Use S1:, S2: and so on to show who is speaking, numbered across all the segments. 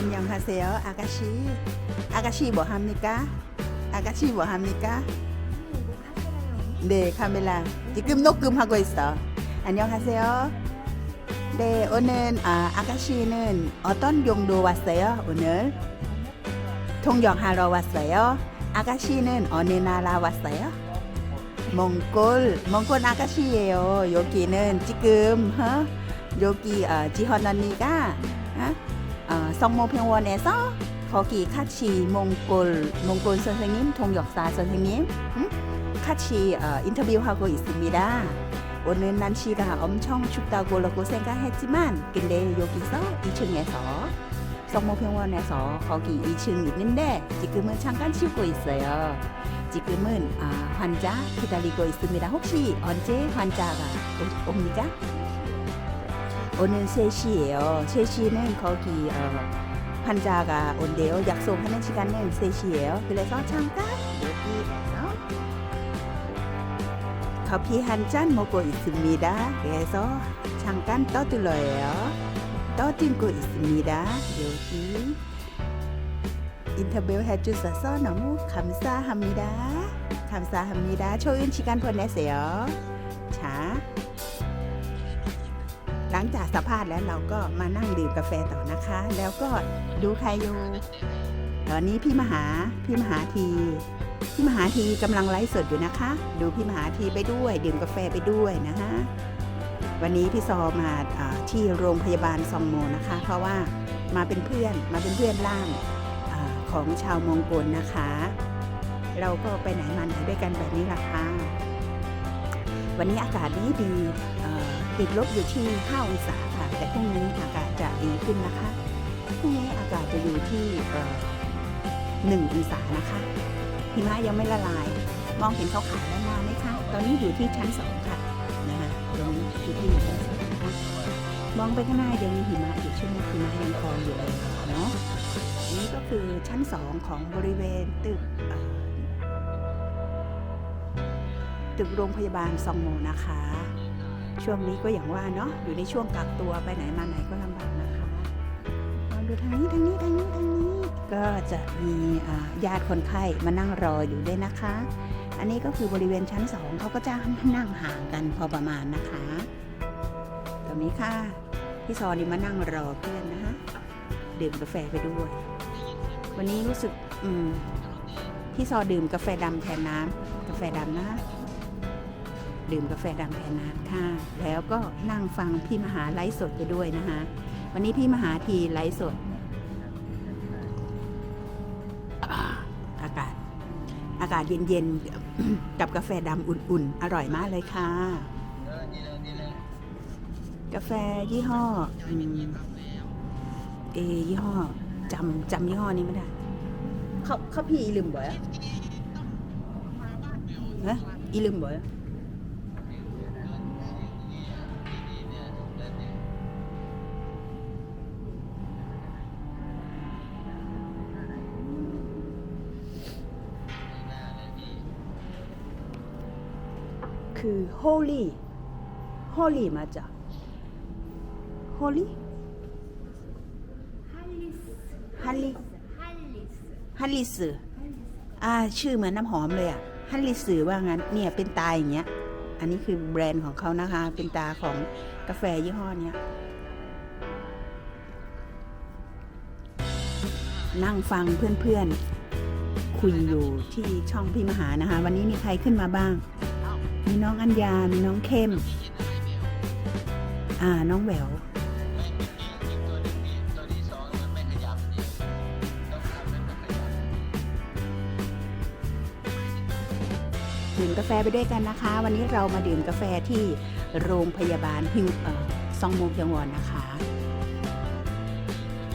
S1: 안녕하세요, 아가씨. 아가씨 뭐 합니까? 아가씨 뭐 합니까? 네, 카메라. 지금 녹음하고 있어. 안녕하세요. 네, 오늘 아, 아가씨는 어떤 용도 왔어요? 오늘 통역하러 왔어요. 아가씨는 어느 나라 왔어요? 몽골, 몽골 아가씨예요. 여기는 지금 어? 여기 어, 지헌 언니가 어? 어, 성모병원에서 거기 같이 몽골 몽골 선생님, 통역사 선생님 응? 같이 어, 인터뷰하고 있습니다. 오늘 날씨가 엄청 춥다고 생각했지만 근데 여기서 2층에서 성모병원에서 거기 2층 있는데 지금은 잠깐 쉬고 있어요. 지금은 아, 환자 기다리고 있습니다. 혹시 언제 환자가 오- 옵니까? 오늘 3시예요. 3시는 거기 어, 환자가 온대요. 약속하는 시간은 3시예요. 그래서 잠깐 여기에서 커피 한 잔 먹고 있습니다. 그래서 잠깐 떠들어요. 떠들고 있습니다. 여기 인터뷰 해주셔서 너무 감사합니다. 감사합니다. 좋은 시간 보내세요. 자, ห ลังจากสัมภาษณ์แล้วเราก็มานั่งดื่มกาแฟต่อนะคะ แล้วก็ดูใครอยู่ตอนนี้พี่มหาพี่มหาทีพี่มหาทีกำลังไลฟ์สดอยู่นะคะ ดูพี่มหาทีไปด้วยดื่มกาแฟไปด้วยนะฮะวันนี้พี่ซอมาอที่โรงพยาบาลซองโมนะคะ เพราะว่ามาเป็นเพื่อนมาเป็นเพื่อนร่างอของชาวมองโกลนะคะ เราก็ไปไหนมาไหนด้วยกันแบบนี้ล่ะค่ะวันนี้อากาศดีดี ติดลบอยู่ที่ 5 องศาค่ะ แต่พรุ่งนี้อากาศจะดีขึ้นนะคะ พรุ่งนี้อากาศจะอยู่ที่1องศานะคะ หิมะยังไม่ละลาย มองเห็นเขาขาวด้านหน้าไหมคะ ตอนนี้อยู่ที่ชั้นสองค่ะนะคะตรงนี้อยู่ที่ชั้นสองนะคะมองไปข้างหน้ายังมีหิมะอยู่ใช่ไหมหิมะยังพออยู่เลยเนาะอันนี้ก็คือชั้นสองของบริเวณตึกตึกโรงพยาบาลซองโมนะคะ ช่วงนี้ก็อย่างว่าเนาะอยู่ในช่วงกักตัวไปไหนมาไหนก็ลำบากนะคะลองดูทางนี้ทางนี้ทางนี้ทางนี้ก็จะมีญาติคนไข้มานั่งรออยู่ด้วยนะคะ อันนี้ก็คือบริเวณชั้นสองเขาก็จะนั่งห่างกันพอประมาณนะคะตรงนี้ค่ะพี่ซอนี่มานั่งรอเพื่อนนะคะดื่มกาแฟไปด้วย วันนี้รู้สึกอืมพี่ซอดื่มกาแฟดำแทนน้ำกาแฟดำนะคะ ดื่มกาแฟดำแทนน้ำค่ะ แล้วก็นั่งฟังพี่มหาไลฟ์สดไปด้วยนะคะ วันนี้พี่มหาทีไลฟ์สดอ่าอากาศ อากาศเย็นๆ กับกาแฟดำอุ่นๆ อร่อยมากเลยค่ะ กาแฟยี่ห้ออืมเอยี่ห้อจำจำยี่ห้อนี้ไม่ได้เขาเขาพี่อีลืมบ่อยอะฮะอีลืมบ่อยอะ คือ holy holy มาจาก holy ฮันลิฮันลิสืออ่า ชื่อเหมือนน้ำหอมเลยอะ ฮันลิสือว่างั้น เนี่ย เป็นตาอย่างเงี้ย อันนี้คือแบรนด์ของเขานะคะ เป็นตาของกาแฟยี่ห้อเนี้ย นั่งฟังเพื่อนๆ คุยอยู่ที่ช่องพี่มหานะคะ วันนี้มีใครขึ้นมาบ้าง มีน้องอัญญา มีน้องเข้ม อ่า น้องแหววดื่มกาแฟไปด้วยกันนะคะ วันนี้เรามาดื่มกาแฟที่โรงพยาบาลฮิวเอ่อซองโมงยังวอนนะคะ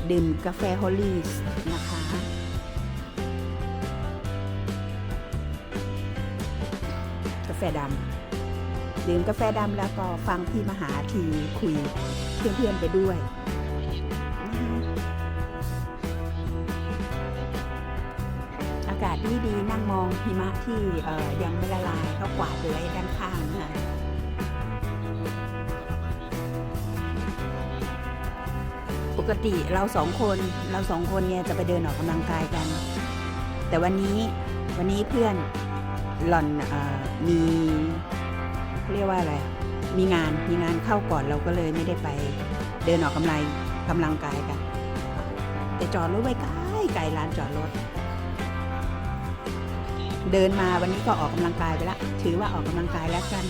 S1: ดื่มกาแฟฮอลลีสนะคะาแฟดำดื่มกาแฟดำแล้วก็ฟังพี่มหาทีคุยเพื่อนๆไปด้วยอากาศดีดีๆนั่งมองหิมะที่ยังไม่ละลายเขากวาดไว้ด้านข้างนะปกติเราสองคนเราสองคนเนี่ยจะไปเดินออกกำลังกายกัน แต่วันนี้วันนี้เพื่อน หล่อนอมีเขาเรียกว่าอะไร มีงานมีงานเข้าก่อนเราก็เลยไม่ได้ไปเดินออกกำลังกำลังกายกัน แต่จอดรถไว้ใกล้ไกลร้านจอดรถ เดินมาวันนี้ก็ออกกำลังกายไปละ ถือว่าออกกำลังกายแล้วกัน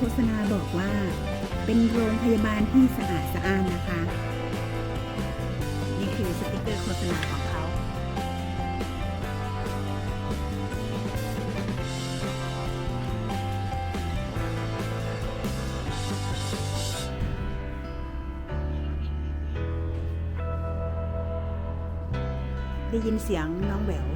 S1: ฆษณาบอกว่า เป็นโรงพยาบาลที่สะอาดสะอ้านนะคะ นี่คือสติกเกอร์โฆษณาของเขา ได้ยินเสียงน้องแหวว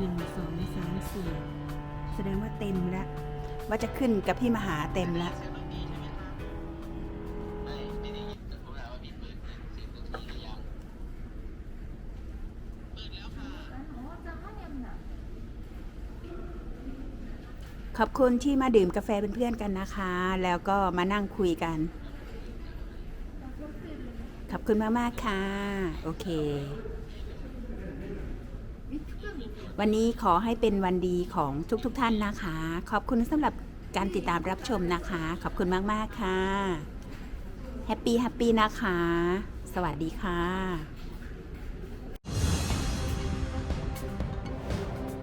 S1: หนึ่งสองสามสี่แสดงว่าเต็มแล้ว ว่าจะขึ้นกับพี่มหาเต็มแล้วขอบคุณที่มาดื่มกาแฟเป็นเพื่อนกันนะคะ แล้วก็มานั่งคุยกัน ขอบคุณมาก ๆ ค่ะ โอเค วันนี้ขอให้เป็นวันดีของทุกๆทท่านนะคะ ขอบคุณสำหรับการติดตามรับชมนะคะ ขอบคุณมาก ๆ ค่ะ แฮปปี้แฮปปี้นะคะ สวัสดีค่ะ